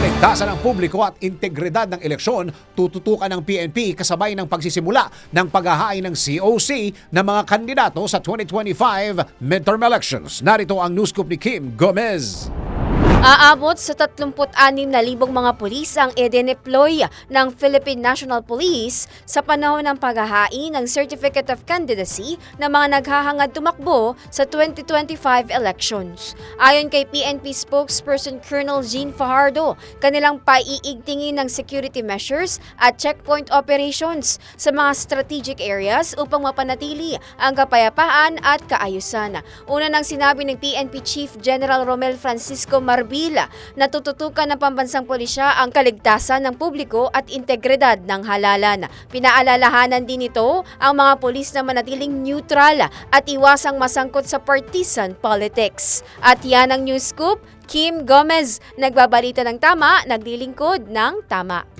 Kaligtasan ng publiko at integridad ng eleksyon tututukan ng PNP kasabay ng pagsisimula ng paghahain ng COC ng mga kandidato sa 2025 midterm elections. Narito ang news ni Kim Gomez. Aabot sa 36,000 mga pulis ang i-deploy ng Philippine National Police sa panahon ng paghahain ng Certificate of Candidacy ng mga naghahangad tumakbo sa 2025 elections. Ayon kay PNP spokesperson Colonel Jean Fajardo, kanilang paiigtingin ng security measures at checkpoint operations sa mga strategic areas upang mapanatili ang kapayapaan at kaayusan. Una nang sinabi ng PNP Chief General Romel Francisco Marbila na tututukan ng pambansang pulisya ang kaligtasan ng publiko at integridad ng halalan. Pinaalalahanan din ito ang mga pulis na manatiling neutral at iwasang masangkot sa partisan politics. At yan ang news scoop, Kim Gomez, nagbabalita ng tama, naglilingkod ng tama.